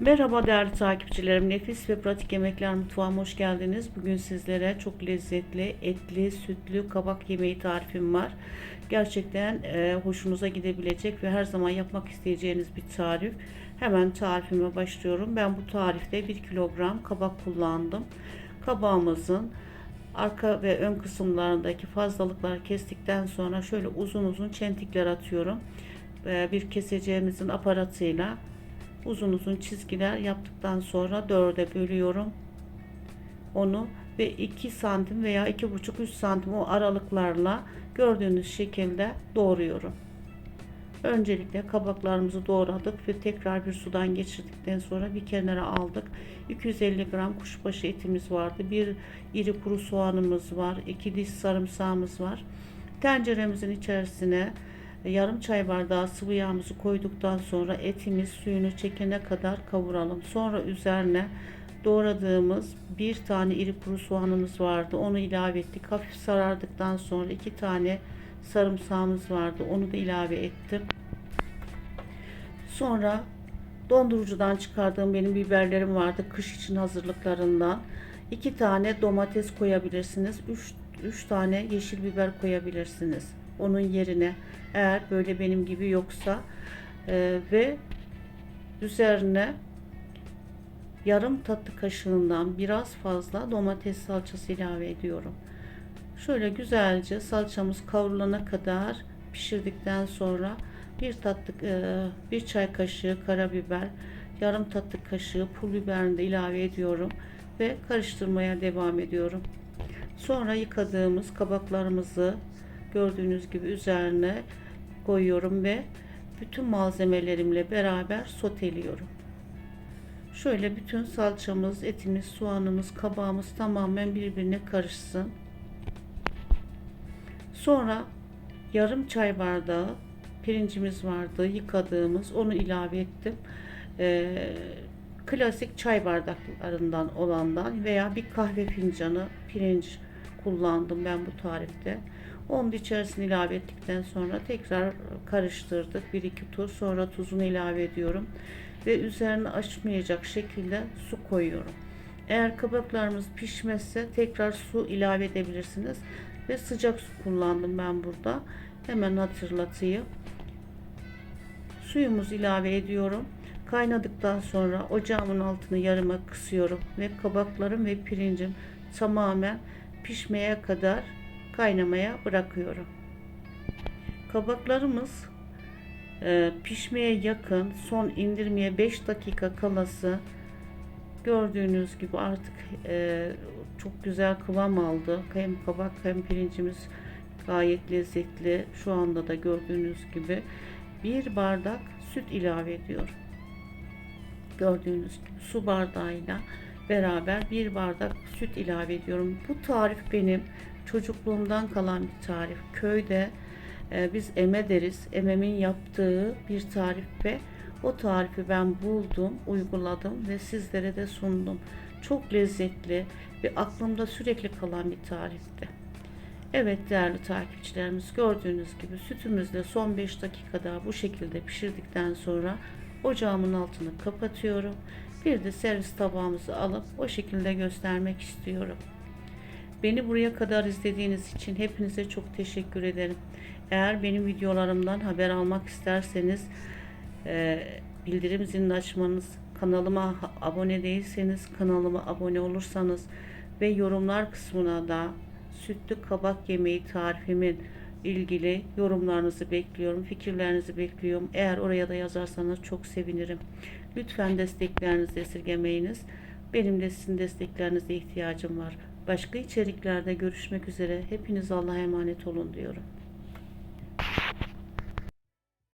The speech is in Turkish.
Merhaba değerli takipçilerim. Nefis ve pratik yemekler mutfağıma hoş geldiniz. Bugün sizlere çok lezzetli, etli, sütlü kabak yemeği tarifim var. Gerçekten e, hoşunuza gidebilecek ve her zaman yapmak isteyeceğiniz bir tarif. Hemen tarifime başlıyorum. Ben bu tarifte 1 kilogram kabak kullandım. Kabağımızın arka ve ön kısımlarındaki fazlalıkları kestikten sonra şöyle uzun uzun çentikler atıyorum. E, bir keseceğimizin aparatıyla uzun uzun çizgiler yaptıktan sonra dörde bölüyorum onu ve 2 santim veya 2,5-3 santim o aralıklarla gördüğünüz şekilde doğruyorum. Öncelikle kabaklarımızı doğradık ve tekrar bir sudan geçirdikten sonra bir kenara aldık. 250 gram kuşbaşı etimiz vardı. Bir iri kuru soğanımız var. 2 diş sarımsağımız var. Tenceremizin içerisine yarım çay bardağı sıvı yağımızı koyduktan sonra etimiz suyunu çekene kadar kavuralım. Sonra üzerine doğradığımız bir tane iri kuru soğanımız vardı. Onu ilave ettik. Hafif sarardıktan sonra iki tane sarımsağımız vardı. Onu da ilave ettim. Sonra dondurucudan çıkardığım benim biberlerim vardı. Kış için hazırlıklarından. iki tane domates koyabilirsiniz. Üç, üç tane yeşil biber koyabilirsiniz. Onun yerine eğer böyle benim gibi yoksa e, ve üzerine yarım tatlı kaşığından biraz fazla domates salçası ilave ediyorum. Şöyle güzelce salçamız kavrulana kadar pişirdikten sonra bir tatlı e, bir çay kaşığı karabiber, yarım tatlı kaşığı pul biberini de ilave ediyorum ve karıştırmaya devam ediyorum. Sonra yıkadığımız kabaklarımızı gördüğünüz gibi üzerine koyuyorum ve bütün malzemelerimle beraber soteliyorum. Şöyle bütün salçamız, etimiz, soğanımız, kabağımız tamamen birbirine karışsın. Sonra yarım çay bardağı pirincimiz vardı yıkadığımız onu ilave ettim. Ee, klasik çay bardaklarından olandan veya bir kahve fincanı pirinç kullandım ben bu tarifte. Onun içerisine ilave ettikten sonra tekrar karıştırdık. Bir iki tur sonra tuzunu ilave ediyorum. Ve üzerine açmayacak şekilde su koyuyorum. Eğer kabaklarımız pişmezse tekrar su ilave edebilirsiniz. Ve sıcak su kullandım ben burada. Hemen hatırlatayım. Suyumuzu ilave ediyorum. Kaynadıktan sonra ocağımın altını yarıma kısıyorum ve kabaklarım ve pirincim tamamen pişmeye kadar kaynamaya bırakıyorum. Kabaklarımız e, pişmeye yakın son indirmeye 5 dakika kalası gördüğünüz gibi artık e, çok güzel kıvam aldı. Hem kabak hem pirincimiz gayet lezzetli. Şu anda da gördüğünüz gibi bir bardak süt ilave ediyorum. Gördüğünüz gibi su bardağıyla beraber bir bardak süt ilave ediyorum. Bu tarif benim çocukluğumdan kalan bir tarif. Köyde e, biz eme deriz. Ememin yaptığı bir tarif ve o tarifi ben buldum, uyguladım ve sizlere de sundum. Çok lezzetli ve aklımda sürekli kalan bir tarifti. Evet değerli takipçilerimiz gördüğünüz gibi sütümüzle son 5 dakikada bu şekilde pişirdikten sonra ocağımın altını kapatıyorum. Bir de servis tabağımızı alıp o şekilde göstermek istiyorum. Beni buraya kadar izlediğiniz için hepinize çok teşekkür ederim. Eğer benim videolarımdan haber almak isterseniz e, bildirim zilini açmanız, kanalıma abone değilseniz kanalıma abone olursanız ve yorumlar kısmına da sütlü kabak yemeği tarifimin ilgili yorumlarınızı bekliyorum, fikirlerinizi bekliyorum. Eğer oraya da yazarsanız çok sevinirim. Lütfen desteklerinizi esirgemeyiniz. Benim de sizin desteklerinize ihtiyacım var. Başka içeriklerde görüşmek üzere. Hepiniz Allah'a emanet olun diyorum.